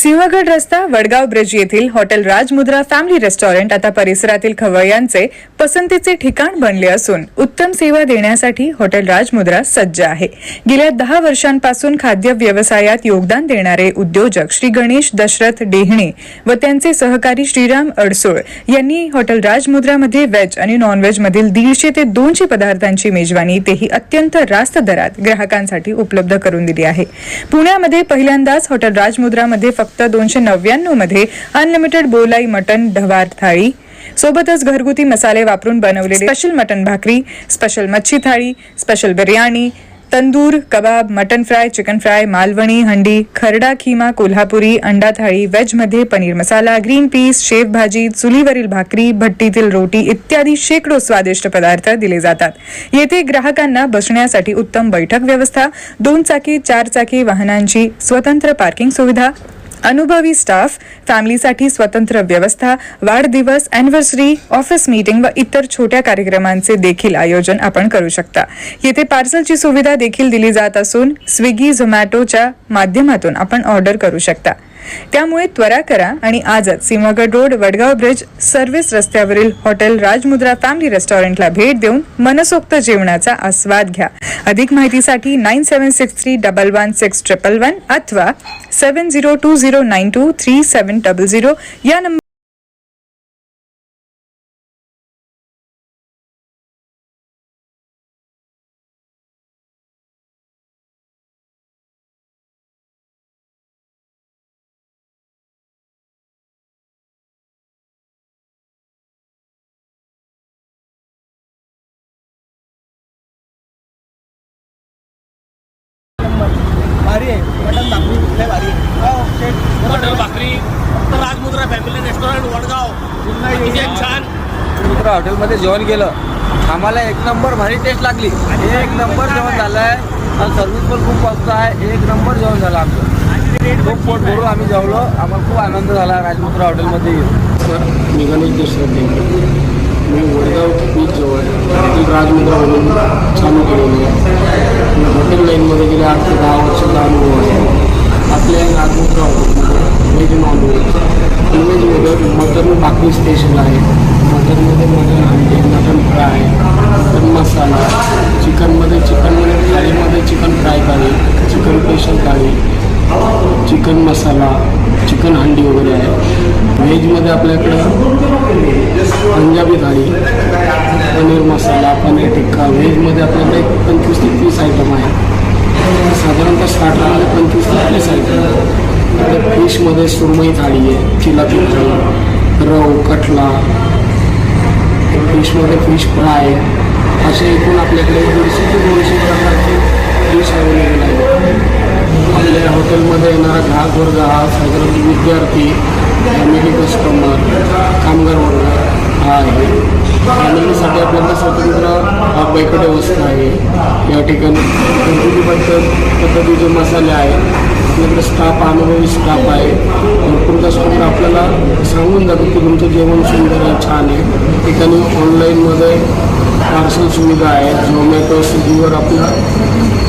सिंहगड रस्ता वडगाव ब्रिज येथील hotel Rajmudra family restaurant आता परिसरातील खवय्यांचे पसंतीचे ठिकाण बनले असून उत्तम सेवा देण्यासाठी हॉटेल राजमुद्रा सज्ज आहे. गेल्या दहा वर्षांपासून खाद्य व्यवसायात योगदान देणारे उद्योजक श्री गणेश दशरथ डेहणे व त्यांचे सहकारी श्रीराम अडसूळ यांनी हॉटेल राजमुद्रामध्ये व्हेज आणि नॉनव्हेज मधील दीडशे ते दोनशे पदार्थांची मेजवानी तेही अत्यंत रास्त दरात ग्राहकांसाठी उपलब्ध करून दिली आहे. पुण्यामध्ये पहिल्यांदाच हॉटेल राजमुद्रामध्ये फक्त दोनशे नव्याण्णवमध्ये अनलिमिटेड बोलाई मटन ढवार थाळी. सोबतच घरगुती मसाले वापरून बनवलेले स्पेशल मटन भाकरी स्पेशल मच्छी thali special biryani tandoor kebab mutton fry chicken fry Malvani handi खरडा खिमा कोल्हापुरी अंडा थाळी व्हेजमध्ये पनीर मसाला ग्रीन पीस शेव भाजी चुलीवरील भाकरी भट्टीतील रोटी इत्यादी शेकडो स्वादिष्ट पदार्थ दिले जातात. येथे ग्राहकांना बसण्यासाठी उत्तम बैठक व्यवस्था दोन चाकी चार चाकी वाहनांची स्वतंत्र पार्किंग सुविधा अनुभवी स्टाफ फॅमिलीसाठी स्वतंत्र व्यवस्था वाढदिवस अॅनिव्हर्सरी ऑफिस मीटिंग व इतर छोट्या कार्यक्रमांचे देखील आयोजन आपण करू शकता. येथे पार्सलची सुविधा देखील दिली जात असून स्विगी झोमॅटोच्या माध्यमातून आपण ऑर्डर करू शकता. त्यामुळे त्वरा करा आणि आजच Sinhagad road Vadgaon bridge service रस्त्यावरील हॉटेल राजमुद्रा फॅमिली रेस्टॉरंटला भेट देऊन मनसोक्त जेवणाचा आस्वाद घ्या. अधिक माहितीसाठी nine seven six three double one six triple one अथवा seven zero two zero nine two three seven double zero या नंबर भारी आहे. मटन भाकरी लय भारी आहे. हो. हॉटेल भाकरी फक्त राजमुद्रा फॅमिली रेस्टॉरंट वडगाव. अतिशय छान मित्र हॉटेलमध्ये जेवण केलं. आम्हाला एक नंबर भारी टेस्ट लागली. एक नंबर जेवण झालं आहे आणि सर्व्हिस पण खूप मस्त आहे. एक नंबर जेवण झालं आमचं. खूप पोट भरून आम्ही जेवलो. आम्हाला खूप आनंद झाला राजमुद्रा हॉटेलमध्ये मी गणेश दशरथ मी वडगाव बीच जवळ येथील राजमुद्रा म्हणून चालू केलेली आहे. हॉटेल लाईनमध्ये गेले आठ ते दहा वर्षाचा अनुभव आहे. आपल्या राजमुद्रा हॉटेलमध्ये व्हेज नॉनव्हेज व्हेजमध्ये मटन बाकी स्पेशल आहे. मटनमध्ये mutton handi mutton fry mutton masala चिकनमध्ये चिकनमध्ये थाळीमध्ये chicken fry thali chicken special thali chicken masala chicken handi वगैरे आहे. व्हेजमध्ये आपल्याकडं पंजाबी थाळी पनीर मसाला पनीर टिक्का. व्हेजमध्ये आपल्याकडे एक पंचवीस ते तीस आयटम आहे. साधारणतः स्टार्टरमध्ये पंचवीस ते तीस आयटम आहे. फिशमध्ये सुरमई थाळी आहे चिलापी थाळी रव कटला. फिशमध्ये फिश फ्राय असे एकूण आपल्याकडे दीडशे ते दोनशे प्रकारचे डिश अवेलेबल आहे ग्राहक वर्ग हा साधारण विद्यार्थी फॅमिली कस्टमर कामगार वर्ग हा आहे. फॅमिलीसाठी आपल्याला स्वतंत्र बैकट व्यवस्था आहे. या ठिकाणी घरगुती पद्धत पद्धतीचे मसाले आहेत आपल्याकडे स्टाफ अनुभवी स्टाफ आहे भरपूर कस्टमर आपल्याला सांगून जातो की तुमचं जेवण सुंदर आहे छान आहे. ठिकाणी ऑनलाईनमध्ये पार्सल सुविधा आहे झोमॅटो स्विगीवर आपलं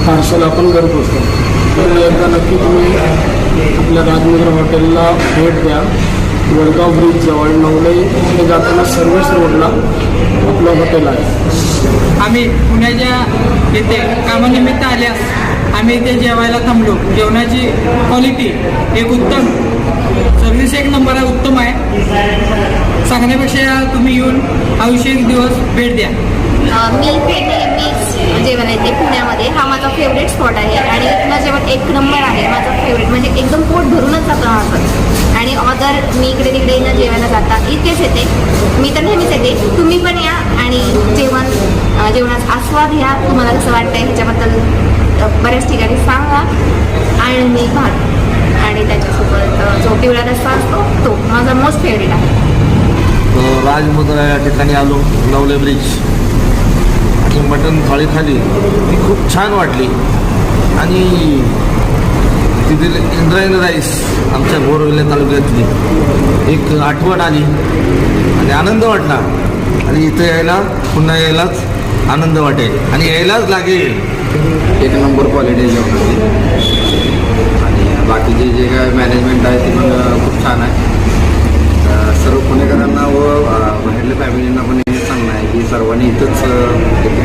पार्सल आपण करत असतो. तर एकदा नक्की तुम्ही आपल्या राजमुद्रा हॉटेलला भेट द्या. वडगाव ब्रिज जवळ नवलाई ते जाताना सर्वच रोडला आपलं हॉटेल आहे. आम्ही पुण्याच्या येथे कामानिमित्त आल्यास आम्ही इथे जेवायला थांबलो. जेवणाची क्वालिटी एक उत्तम. सर्व्हिस एक नंबर आहे उत्तम आहे. सांगण्यापेक्षा तुम्ही येऊन आयुष्य एक दिवस भेट द्या. मी इथे नेहमीच जेवण येते पुण्यामध्ये हा माझा फेवरेट स्पॉट आहे. आणि इथलं जेवण एक नंबर आहे माझा फेवरेट म्हणजे एकदम पोट भरूनच जातो माझं आणि अदर मी इकडे तिकडे न जेवायला जाता इथेच येते. मी तर नेहमीच येते. तुम्ही पण या आणि जेवण जेवणाचा आस्वाद घ्या. तुम्हाला कसं वाटतं ह्याच्याबद्दल बऱ्याच ठिकाणी सांगा. आणि भात आणि त्याच्यासोबत जो पिवळा रस्ता असतो तो माझा मोस्ट फेवरेट आहे. राजमुद्रा या ठिकाणी आलो. नवले ब्रिज ती मटण थाळी खाली ती खूप छान वाटली. आणि तिथील इंद्रायणी राईस आमच्या बोरवले तालुक्यातली. एक आठवण आली. आणि आनंद वाटला. आणि इथं यायला पुन्हा यायलाच आनंद वाटेल. आणि यायलाच लागेल. एक नंबर क्वालिटी जेवणाची. आणि बाकीचे जे काय मॅनेजमेंट आहे ते पण खूप छान आहे. सर्व पुणेकरांना व बाहेरल्या फॅमिलींना पण हे सांगणं आहे की सर्वांनी इथंच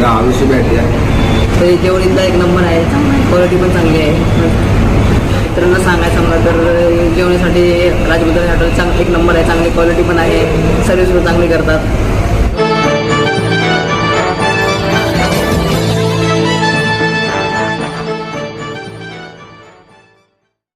अ, एक बॅटरी आहे तर जेवण इथला एक नंबर आहे. क्वालिटी पण चांगली आहे. मित्रांना सांगायचं मला तर जेवणासाठी राजमुद्रा हॉटेल चांग एक नंबर आहे. चांगली क्वालिटी पण आहे. सर्विस पण चांगली करतात.